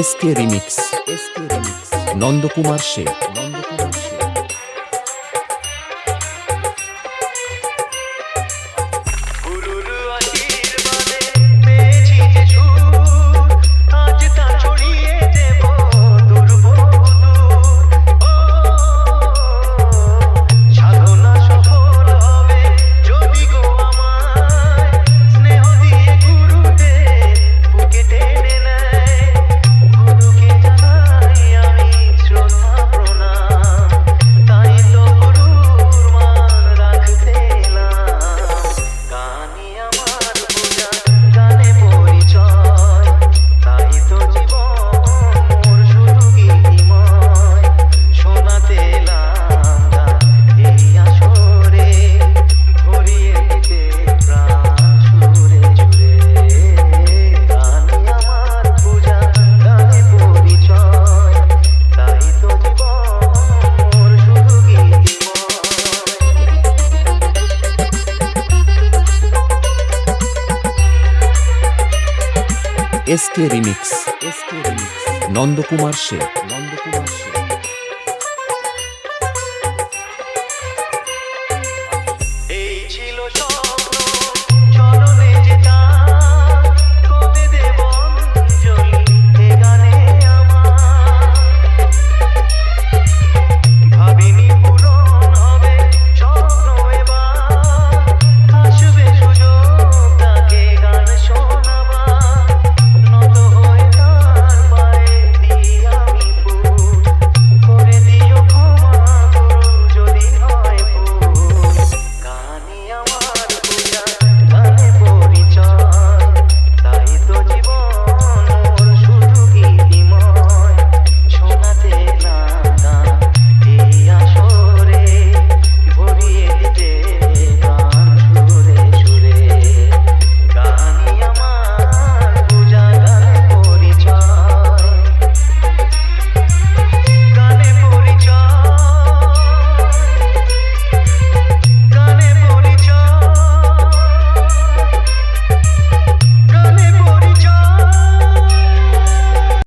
SK remix SK remix. Nandakumar Sheikh S K remix. Nandakumar say Nandakumar say